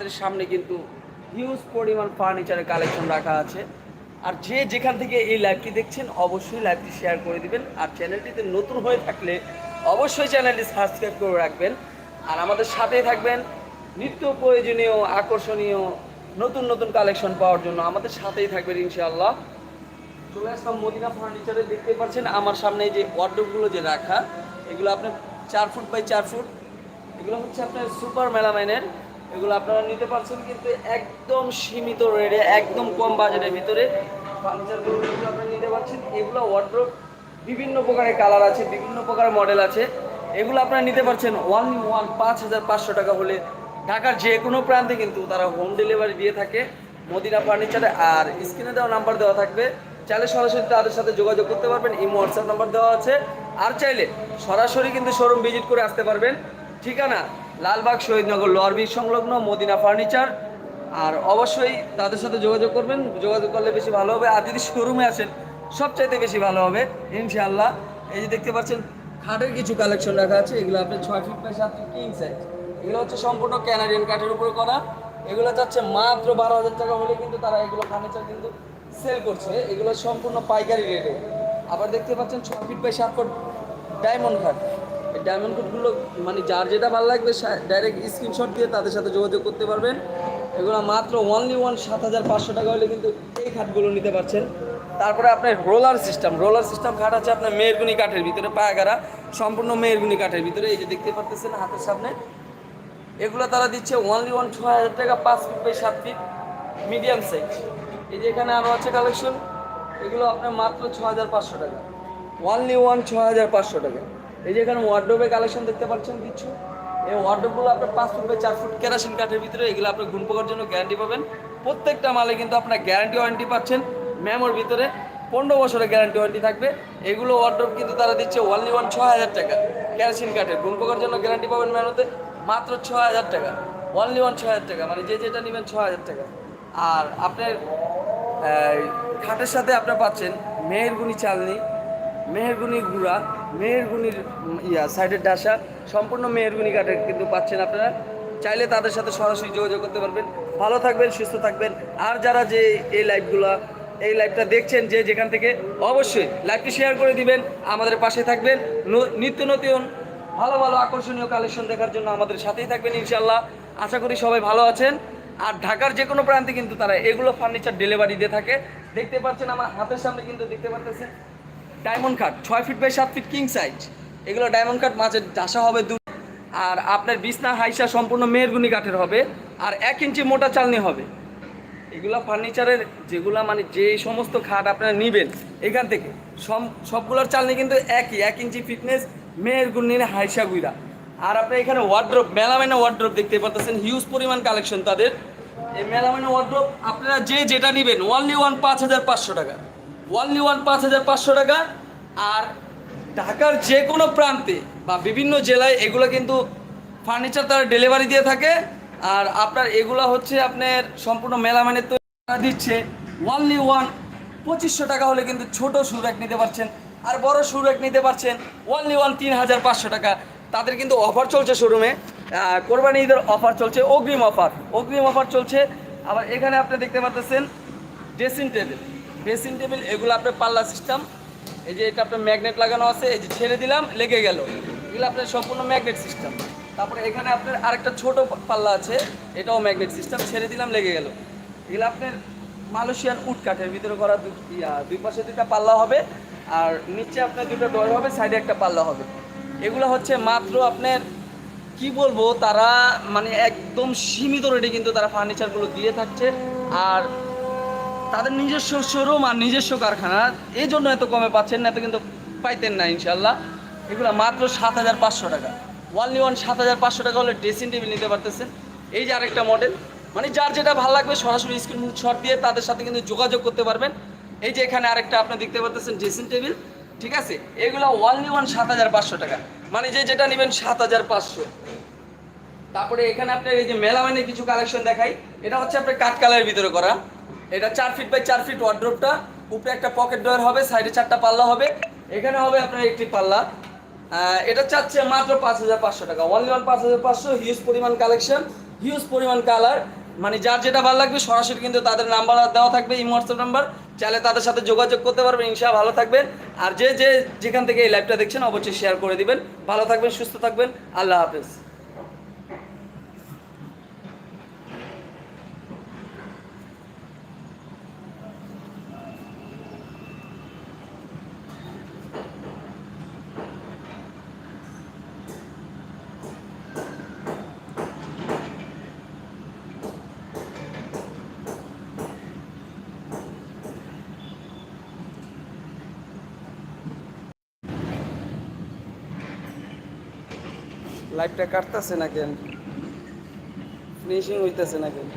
আমাদের সামনে কিন্তু হিউজ পরিমাণ ফার্নিচারের কালেকশন রাখা আছে। আর যে যেখান থেকে এই লাইভটি দেখছেন, অবশ্যই লাইভটি শেয়ার করে দিবেন। আর চ্যানেলটিতে নতুন হয়ে থাকলে অবশ্যই চ্যানেলটি সাবস্ক্রাইব করে রাখবেন। আর আমাদের সাথেই থাকবেন নিত্য প্রয়োজনীয়, আকর্ষণীয়, নতুন নতুন কালেকশন পাওয়ার জন্য। আমাদের সাথেই থাকবেন ইনশাআল্লাহ। চলে আসলাম মদিনা ফার্নিচারে দেখতে পাচ্ছেন আমার সামনে যে ওয়ার্ডরোবগুলো যে রাখা, এগুলো আপনার চার ফুট বাই চার ফুট এগুলো হচ্ছে আপনার সুপার মেলামাইনের এগুলো আপনারা নিতে পারছেন কিন্তু একদম সীমিত রেটে একদম কম বাজেটের ভিতরে। ফার্নিচারগুলো আপনারা নিতে পারছেন, এগুলো ওয়ার্ড্রোব বিভিন্ন প্রকারের কালার আছে, বিভিন্ন প্রকারের মডেল আছে। এগুলো আপনারা নিতে পারছেন ওয়ান ওয়ান পাঁচ হাজার পাঁচশো টাকা হলে। ঢাকার যে কোনো প্রান্তে কিন্তু তারা হোম ডেলিভারি দিয়ে থাকে, মদিনা ফার্নিচারে আর স্ক্রিনে দেওয়া নাম্বার দেওয়া থাকবে। চাইলে সরাসরি তাদের সাথে যোগাযোগ করতে পারবেন, এই হোয়াটসঅ্যাপ নাম্বার দেওয়া আছে। আর চাইলে সরাসরি কিন্তু শোরুম ভিজিট করে আসতে পারবেন। ঠিকানা লালবাগ শহীদনগর লোয়ার ব্রিজ সংলগ্ন মদিনা ফার্নিচার। আর অবশ্যই তাদের সাথে যোগাযোগ করবেন। যোগাযোগ করলে বেশি ভালো হবে। আর যদি শোরুমে আসেন, সবচাইতে বেশি ভালো হবে, ইনশাআল্লাহ। এই যে দেখতে পাচ্ছেন, খাটের কিছু কালেকশন রাখা আছে। এগুলো আপনার ছয় ফিট বাই সাত ফিট কিং সাইজ এগুলো হচ্ছে সম্পূর্ণ ক্যানাডিয়ান কাঠের উপরে করা। এগুলো যাচ্ছে মাত্র বারো হাজার টাকা হলে কিন্তু তারা এগুলো ফার্নিচার কিন্তু সেল করছে। এগুলো সম্পূর্ণ পাইকারি রেটে আবার দেখতে পাচ্ছেন, ছয় ফিট বাই সাত ফুট ডায়মন্ড এই ডায়মন্ড কাঠগুলো মানে যার যেটা ভালো লাগবে ডাইরেক্ট স্ক্রিনশট দিয়ে তাদের সাথে যোগাযোগ করতে পারবেন। এগুলো মাত্র ওনলি ওয়ান সাত হাজার পাঁচশো টাকা হলে কিন্তু এই খাটগুলো নিতে পারছেন। তারপরে আপনার রোলার সিস্টেম রোলার সিস্টেম খাট আছে আপনার মেয়েরগুনি কাঠের ভিতরে পায়াগারা সম্পূর্ণ মেয়েরগুনি কাঠের ভিতরে, এই যে দেখতে পারতেছেন হাতের সামনে। এগুলো তারা দিচ্ছে ওনলি ওয়ান ছ হাজার টাকা, পাঁচ ফিট বাই সাত ফিট মিডিয়াম সাইজ এই যে এখানে আরও আছে কালেকশন এগুলো আপনার মাত্র ছ হাজার পাঁচশো টাকা। ওনলি ওয়ান ছ হাজার পাঁচশো টাকা। এই যে এখানে ওয়ার্ড্রোবে কালেকশন দেখতে পাচ্ছেন কিছু? এই ওয়ার্ড্রোবগুলো আপনার পাঁচ ফুট বাই চার ফুট কেরাসিন কাঠের ভিতরে, এগুলো আপনার গুণ পোকার জন্য গ্যারান্টি পাবেন। প্রত্যেকটা মালে কিন্তু আপনার গ্যারান্টি ওয়ারেন্টি পাচ্ছেন। ম্যামোর ভিতরে পনেরো বছরের গ্যারান্টি ওয়ারেন্টি থাকবে। এগুলো ওয়ার্ড্রোব কিন্তু তারা দিচ্ছে ওয়ানলি ওয়ান ছ হাজার টাকা। কেরাসিন কাঠের গুণ পোকার জন্য গ্যারান্টি পাবেন ম্যানোতে মাত্র ছ হাজার টাকা। ওনলি ওয়ান ছ হাজার টাকা। মানে যে যেটা নেবেন ছ হাজার টাকা। আর আপনার খাটের সাথে আপনার পাচ্ছেন মেহেরগুনি চালনি। মেহেরগুনি গুঁড়া, মেহেরগুনির ইয়া সাইডের ডাসা, সম্পূর্ণ মেহেরগুনি কাঠের কিন্তু পাচ্ছেন আপনারা। চাইলে তাদের সাথে সরাসরি যোগাযোগ করতে পারবেন। ভালো থাকবেন, সুস্থ থাকবেন। আর যারা যে এই লাইভগুলো এই লাইভটা দেখছেন যে যেখান থেকে, অবশ্যই লাইভটি শেয়ার করে দিবেন, আমাদের পাশে থাকবেন। নিত্য নতুন, ভালো ভালো আকর্ষণীয় কালেকশন দেখার জন্য আমাদের সাথেই থাকবেন ইনশাল্লাহ আশা করি সবাই ভালো আছেন। আর ঢাকার যে কোনো প্রান্তে কিন্তু তারা এগুলো ফার্নিচার ডেলিভারি দিয়ে থাকে। দেখতে পাচ্ছেন আমার হাতের সামনে কিন্তু দেখতে পাচ্ছেন ডায়মন্ড কাট, ছয় ফিট বাই সাত ফিট কিং সাইজ এগুলো ডায়মন্ড কাট, মাঝে ডাসা হবে দু আর আপনার বিছনা, হাইসা সম্পূর্ণ মেয়েরগুনি কাঠের হবে, আর এক ইঞ্চি মোটা চালনি হবে। এগুলা ফার্নিচারের যেগুলা মানে যে সমস্ত খাট আপনারা নেবেন, এখান থেকে সব সবগুলোর চালনি কিন্তু একই, এক ইঞ্চি ফিটনেস মেয়ের গুণির হাইসা গুইরা আর আপনি এখানে ওয়ার্ড্রপ মেলামাইনা ওয়ার্ড্রপ দেখতে পাচ্ছেন হিউজ পরিমাণ কালেকশন তাদের। এই মেলামাইনা ওয়ার্ড্রপ আপনারা যে যেটা নেবেন ওনলি ওয়ান পাঁচ হাজার পাঁচশো টাকা। ওনলি ওয়ান পাঁচ হাজার পাঁচশো টাকা। আর ঢাকার যে কোনো প্রান্তে বা বিভিন্ন জেলায় এগুলো কিন্তু ফার্নিচার তারা ডেলিভারি দিয়ে থাকে। আর আপনার এগুলো হচ্ছে আপনার সম্পূর্ণ মেলামানের তৈরি করা দিচ্ছে। ওয়ানলি ওয়ান পঁচিশশো টাকা হলে কিন্তু ছোট সুরেক নিতে পারছেন। আর বড় সুরেক নিতে পারছেন ওনলি ওয়ান তিন হাজার পাঁচশো টাকা। তাদের কিন্তু অফার চলছে শোরুমে কোরবানি ঈদের অফার চলছে, অগ্রিম অফার অগ্রিম অফার চলছে। আবার এখানে আপনি দেখতে পাচ্ছেন ড্রেসিং টেবিল ড্রেসিং টেবিল, এগুলো আপনার পাল্লা সিস্টেম এই যে এটা আপনার ম্যাগনেট লাগানো আছে, এই যে ছেড়ে দিলাম, লেগে গেল। এগুলো আপনার সম্পূর্ণ ম্যাগনেট সিস্টেম তারপরে এখানে আপনার আরেকটা ছোট পাল্লা আছে, এটাও ম্যাগনেট সিস্টেম ছেড়ে দিলাম, লেগে গেল। এগুলো আপনার মালয়েশিয়ান উড কাঠের ভিতরে করা দুই পাশে দুটা পাল্লা হবে, আর নিচে আপনার দুটো ডোর হবে, সাইডে একটা পাল্লা হবে। এগুলো হচ্ছে মাত্র আপনার, কি বলব, তারা মানে একদম সীমিত রেটে কিন্তু তারা ফার্নিচারগুলো দিয়ে থাকছে। আর তাদের নিজস্ব শোরুম আর নিজস্ব কারখানা। এই জন্য এত কমে পাচ্ছেন না, এত কিন্তু পাইতেন না ইনশাল্লাহ এগুলো মাত্র সাত হাজার পাঁচশো টাকা। ওয়ানলি ওয়ান সাত হাজার পাঁচশো টাকা হলে ড্রেসিং টেবিল নিতে পারতেছেন। এই যে আরেকটা মডেল মানে যার যেটা ভালো লাগবে সরাসরি স্ক্রিন শট দিয়ে তাদের সাথে কিন্তু যোগাযোগ করতে পারবেন। এই যে এখানে আরেকটা আপনি দেখতে পারতেছেন ড্রেসিং টেবিল ঠিক আছে? এগুলো ওয়ানলি ওয়ান সাত হাজার পাঁচশো টাকা। মানে যে যেটা নেবেন সাত হাজার পাঁচশো। তারপরে এখানে আপনার এই যে মেলামাইনের কিছু কালেকশন দেখাই, এটা হচ্ছে আপনার কাঠ কালারের ভিতরে করা। এটা চার ফিট বাই চার ফিট ওয়ার্ড্রোপটা উপরে একটা পকেট ডয়ার হবে সাইডে চারটা পাল্লা হবে। এখানে হবে আপনার একটি পাল্লা। এটা চাচ্ছে মাত্র পাঁচ হাজার পাঁচশো টাকা। ওনলি ওয়ান পাঁচ হাজার পাঁচশো হিউজ পরিমাণ কালেকশন হিউজ পরিমাণ কালার মানে যার যেটা ভালো লাগবে সরাসরি কিন্তু তাদের নাম্বার দেওয়া থাকবে, এই হোয়াটসঅ্যাপ নাম্বার চাইলে তাদের সাথে যোগাযোগ করতে পারবেন ইনশা ভালো থাকবেন। আর যে যে যেখান থেকে এই লাইভটা দেখছেন, অবশ্যই শেয়ার করে দিবেন। ভালো থাকবেন, সুস্থ থাকবেন। আল্লাহ হাফেজ। লাইভটা কাটতেছে না কেন? ফিনিশিং হইতেছে না কেন?